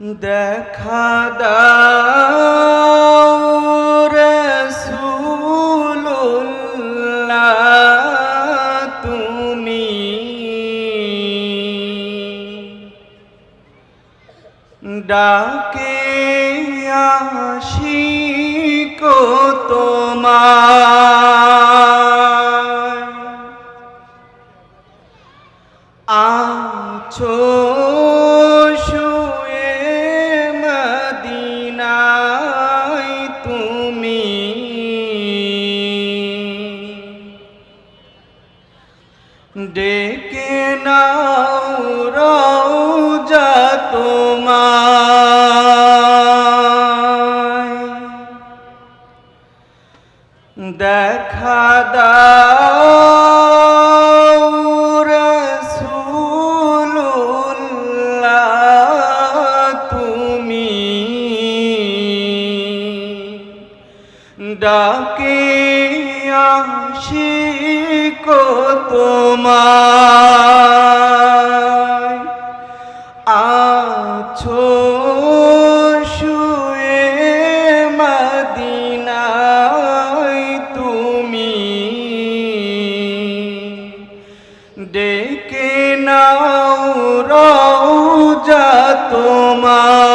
দেখা দাও রসুল্লাহ তুমি। ডাকে আসি কো তোমার ডেকে নাও রওজা তোমায়। দেখা দাও রসুল্লাহ তুমি। ডাকে আসি কো তোমায় আছো শুয়ে মদিনায় তুমি। ডেকে নাও রওজা তোমায়।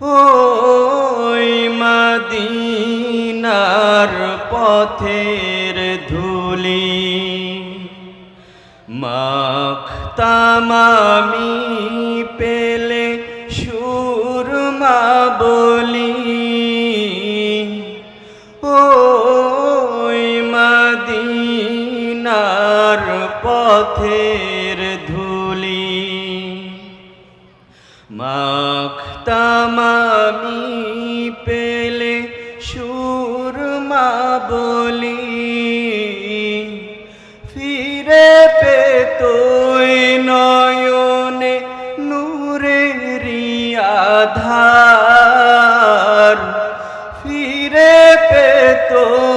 ওই মদিনার পথের ধুলি মাখতামামি পেলে সুরমা বলি। ওই মদিনার পথের সুরমা বলি ফিরে পে পেতই নয়নে নূরে রিয়াধার ফিরে পেতই নয়নে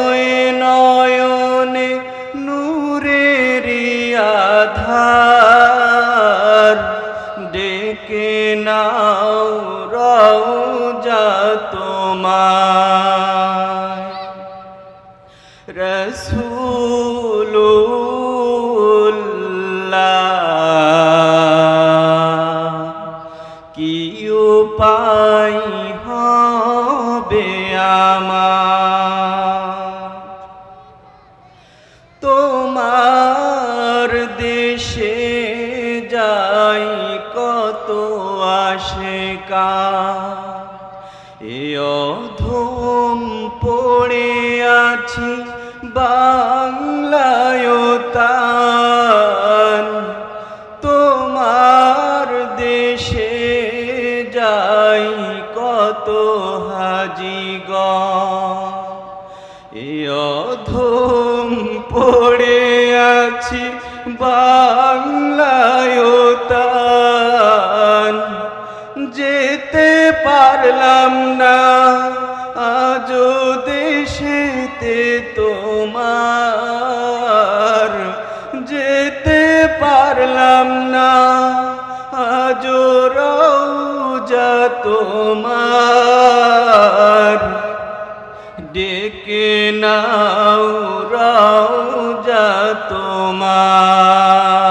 রসুল্লাহ কি উপায় হবে আমার? তোমার দেশে যাই কত আশেকা? বাংলায়তান তোমার দেশে যাই কত হাজিগ এ পড়ে আছি বাংলায়তান যেতে পারলাম না। আজ তোমার। ডেকে নাও যা তোমার।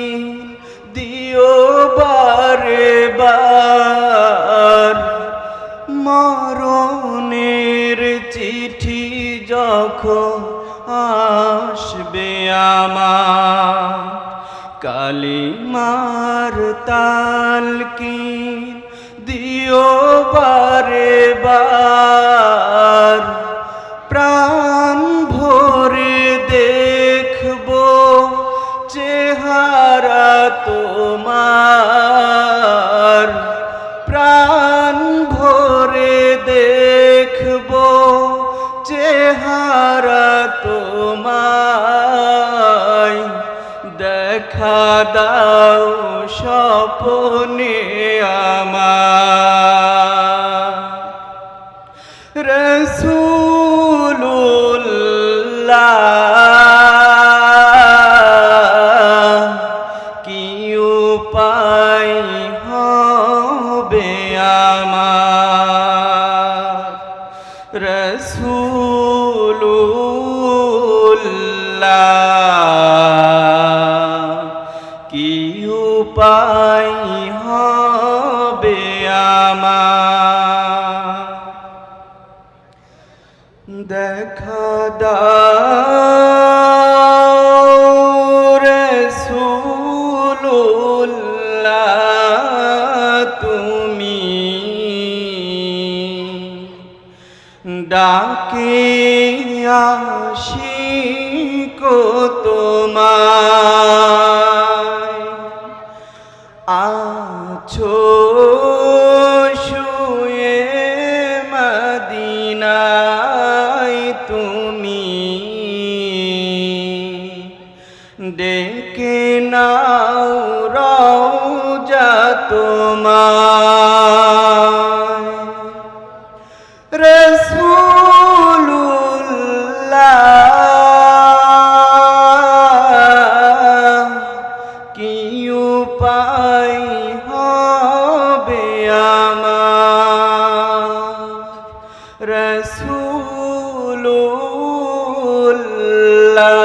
যখন আসবে আমার। কালিমার তাল কি দিও বারে বার। রসুল্লাহ কি উপায় হবে আমার? দেখা দাও ডাকে কো তোমায়। আছো রসুল্লাহ